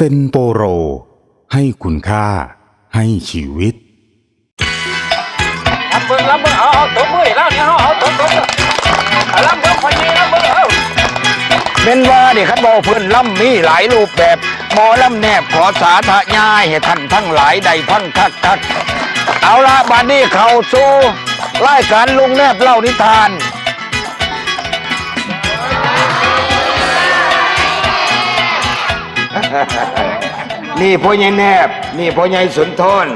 เซนโปโร ให้คุณค่า ให้ชีวิต รับเบิ่งรับเบิ่งเอาเอาตัวมือให้แล้วเนี่ยเอาเอาตัวตัวเอารับเบิ่งคนนี้รับเบิ่งเอาเป็นว่านี่คันบอกเพิ่นล่ำมีหลายรูปแบบหมอล่ำแนบขอสาธยายให้ท่านทั้งหลายได้พังคักคักเอาละบัดนี้เข้าสู่รายการลุงแนบเล่านิทาน นี่พ่อใหญ่แนบ นี่พ่อใหญ่สุนทร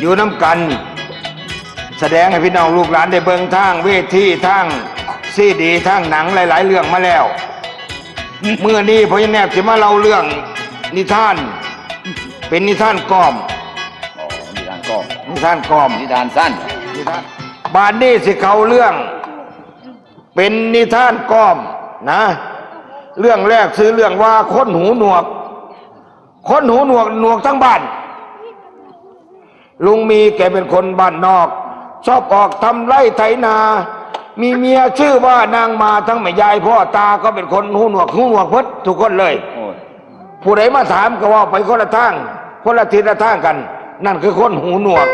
อยู่น้ำกัน แสดงให้พี่น้องลูกหลานได้เบิ่งทางเวทีทางซีดีทางหนังหลาย ๆ เรื่องมาแล้ว เมื่อนี้พ่อใหญ่แนบจะมาเล่าเรื่องนิทาน เป็นนิทานกล่อมอ๋อนิทานกล้องนิทานกล่อมนิทานสั้นนิทานบานนี้สิเขาเรื่อง เป็นนิทานกล่อมนะ เรื่องแรกคือเรื่องว่าคนหูหนวก คนหูหนวกหนวกทั้งบ้าน ลุงมีแกเป็นคนบ้านนอก ชอบออกทำไร่ไถนา มีเมียชื่อว่านางมาทั้งแม่ยายพ่อตาก็เป็นคนหูหนวกหูหนวกเพิดทุกคนเลยโอ้ยผู้ใดมาถามก็ว่าไปคนละทางคนละทิศละทางกัน นั่นคือคนหูหนวก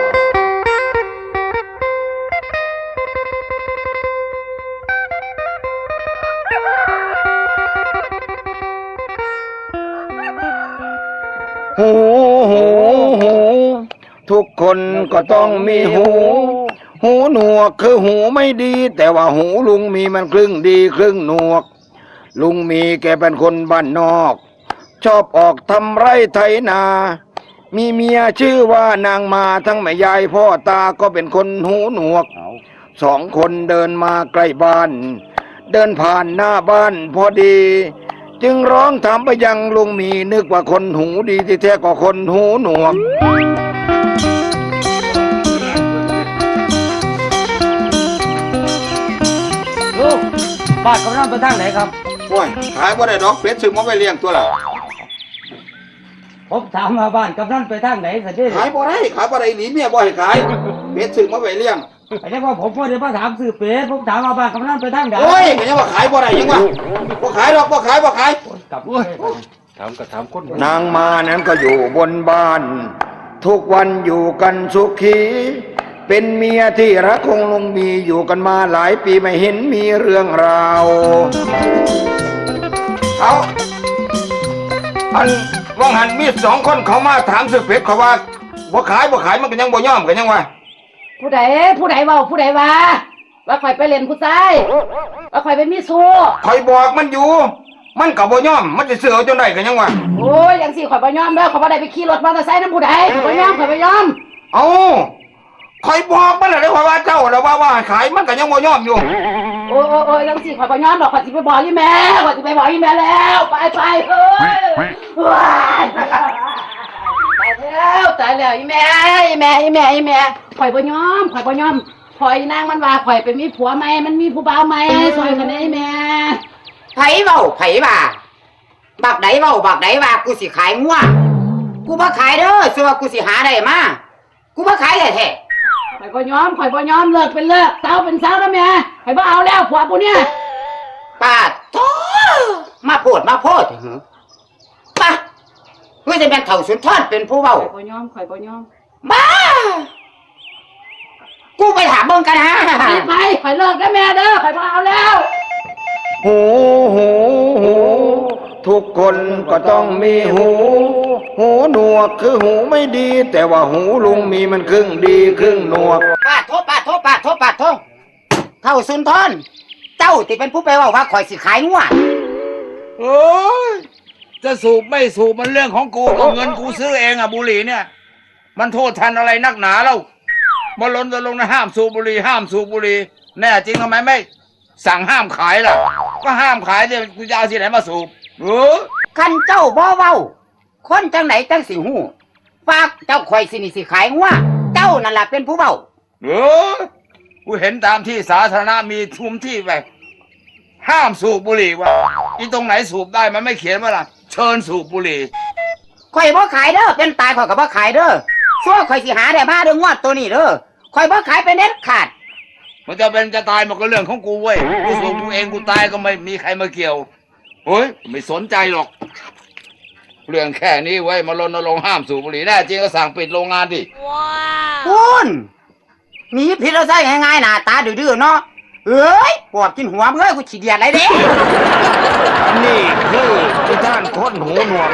คนก็ต้องมีหู หูหนวกคือหูไม่ดี แต่ว่าหูลุงมีมันครึ่งดีครึ่งหนวก ลุงมีแกเป็นคนบ้านนอก ชอบออกทำไร่ไถนา มีเมียชื่อว่านางมาทั้งแม่ยายพ่อตาก็เป็นคนหูหนวกสองคนเดินมาใกล้บ้าน เดินผ่านหน้าบ้านพอดี จึงร้องถามไปยังลุงมีนึกว่าคนหูดีที่แท้ก็คนหูหนวก บ้านกำลังไปทางไหนครับ โอ้ยขายบ่ได้ดอกเป็ดซื้อมาไว้เลี้ยงตัวละผมถามมาบ้านกำลังไปทางไหนสันเด้ขายบ่ได้ขายบ่ได้หนีเมียบ่ให้ขายเป็ดซื้อมาไว้เลี้ยงไอ้เรียกว่าผมพ่อเดี๋ยวมาถามสื่อเป็ดผมถามมาบ้านกำลังไปทางไหนโอ้ยก็ยังว่าขายบ่ได้ยังว่าบ่ขายดอกบ่ขายบ่ขายกลับถามก็ถามคนนางมานั้นก็อยู่บนบ้าน ทุกวันอยู่กันสุขี เป็นเมียที่รักคงลุงมีอยู่กันมาหลายปีไม่เห็นมีเรื่องราวเอาอันว่างหันมีสองคนเขามาถามสึกเป็ดเขาว่าบ่ขายบ่ขายมันก็ยังบ่ยอมกันยังว่าผู้ใดผู้ใดเว้าผู้ใดว่าว่าข่อยไปเล่นผู้ชายว่าข่อยไปมีสู้คอยบอกมันอยู่ มันก็บ่ยอม มันจะเสือเอาจนได้กันยังว่าโอ้ยอย่างสิข่อยบ่ยอมเด้อข่อยบ่ได้ไปขี่รถมอเตอร์ไซค์นำผู้ใดข่อยบ่ยอมข่อยบ่ยอม เอา คอยบอกมันเลยว่าว่าเจ้าแล้วว่าว่าให้ขายมันก็ยังบ่ยอมอยู่โอ้ยโอ้ยโอ้ยอย่างสิข่อยบ่ยอมดอกข่อยสิไปบอกอีแม่ข่อยสิไปบอกอีแม่แล้ว ไปไปเอ้ยว้ายตายแล้วตายแล้วอีแม่อีแม่อีแม่อีแม่ข่อยบ่ยอมข่อยบ่ยอมข่อยนางมันว่าข่อยไปมีผัวใหม่มันมีผู้บ่าวใหม่ซอยกันได้อีแม่ไผเว้าไผว่าบักไดเว้าบักไดว่ากูสิขายงัวกูบ่ขายเด้อสิว่ากูสิหาได้มากูบ่ขายได้แท้ข่ อยบ่ยอมข่อยบ่ยอมเลิกเป็นเลิกเศร้าเป็นเศร้าแล้วแม่ข่อยบ่เอาแล้วผัวกูเนี่ยป้าโธ่มาโพดมาโพดหือป้าเพื่อจะเป็นเถ่าสุนทรเป็นผู้เว้าข่อยบ่ยอมข่อยบ่ยอมบ้ากูไปถามเบิ่งกันฮะไปไปข่อยเลิกแล้วแม่เด้อข่อยบ่เอาแล้วหูหูหูทุกคนก็ต้องมีหู หูหนวกคือหูไม่ดี แต่ว่าหูลุงมีมันครึ่งดีครึ่งหนวกป้าโทษป้าโทษป้าโทษป้าโทษเท่าสุนทรเจ้าที่เป็นผู้ไปเว่าว่าข่อยสิขายงัวโอ้ยจะสูบไม่สูบมันเรื่องของกูก็เงินกูซื้อเองอะบุหรี่เนี่ย มันโทษทันอะไรนักหนาแล้วมาลนจะลงค์นะห้ามสูบบุหรี่ห้ามสูบบุหรี่แน่จริงทำไมไม่ สั่งห้ามขายล่ะ ก็ห้ามขายเนี่ยกูจะเอาที่ไหนมาสูบเออคันเจ้าบ่เว้า คนจังไหนจังสิหูฝากเจ้าข่อยสินี่สิขายงัวเจ้านั่นล่ะเป็นผู้เว้าเออกูเห็นตามที่สาธารณะมีทุมที่ไปห้ามสูบบุหรี่ว่ะอีตรงไหนสูบได้มันไม่เขียนว่าล่ะ เชิญสูบบุหรี่ข่อยบ่ขายเด้อเป็นตายข่อยก็บ่ขายเด้อชั่วข่อยสิหาได้มาเด้องวดตัวนี้เด้อข่อยบ่ขายเป็นเด็ดขาด มันจะเป็นจะตายมันก็เรื่องของกูเว้ยกูสูบกูเองกูตายก็ไม่มีใครมาเกี่ยวโอ้ยไม่สนใจหรอก เรื่องแค่นี้ไว้ยมารณรงค์ห้ามสูบบุหรี่แน่จริงก็สั่งปิดโรงงานดิคุณมีพิษเราใส่ง่ายๆหน้าตาดื้อๆเนาะเอ้ยปวดกินหัวมึงเอ้ยกูฉีดเดียดอะไรเด้อันนี้คือที่ท่านคนหูหนวก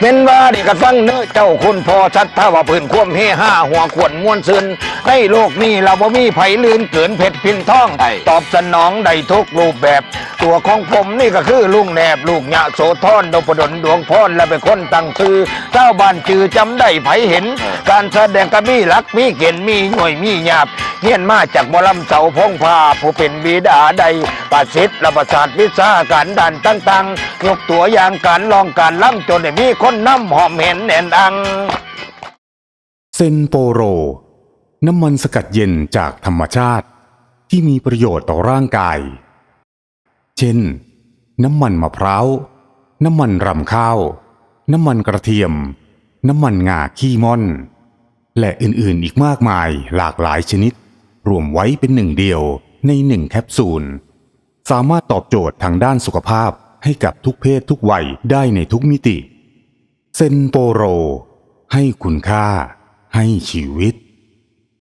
เป็นว่าเด็กกระฟังเนื้อเจ้าคุณพอชัดถ้าว่าพื้นคว่ำเฮห้าหัวขวนม้วนซึนในโลกนี้เราบ่มีไผลืนเกินเผ็ดพินท่องใช่ตอบสนองได้ทุกรูปแบบ ตัวของผมนี่ก็คือลุงแนบลูกยะโสธรดพดลดวงพรและเป็นคนตั้งชื่อเจ้าบ้านจือจำได้ไผเห็น การแสดงก็มีหลักมีเกณฑ์มีหน่วยมีหยาบเฮียนมาจากบอลำเสาพงพาผู้เป็นบิดาใดประสิทธิ์ระประสาทวิชาการดันต่างๆยกตัวอย่างการลองการล่ำจนได้มีคนนำหอมเห็นแน่นอัง เซนโปโร น้ำมันสกัดเย็นจากธรรมชาติที่มีประโยชน์ต่อร่างกาย เช่น น้ำมันมะพร้าว น้ำมันรำข้าว น้ำมันกระเทียม น้ำมันงาขี้ม่อน และอื่นๆอีกมากมายหลากหลายชนิด รวมไว้เป็นหนึ่งเดียวในหนึ่งแคปซูล สามารถตอบโจทย์ทางด้านสุขภาพให้กับทุกเพศทุกวัยได้ในทุกมิติ เซนโปโร ให้คุณค่า ให้ชีวิต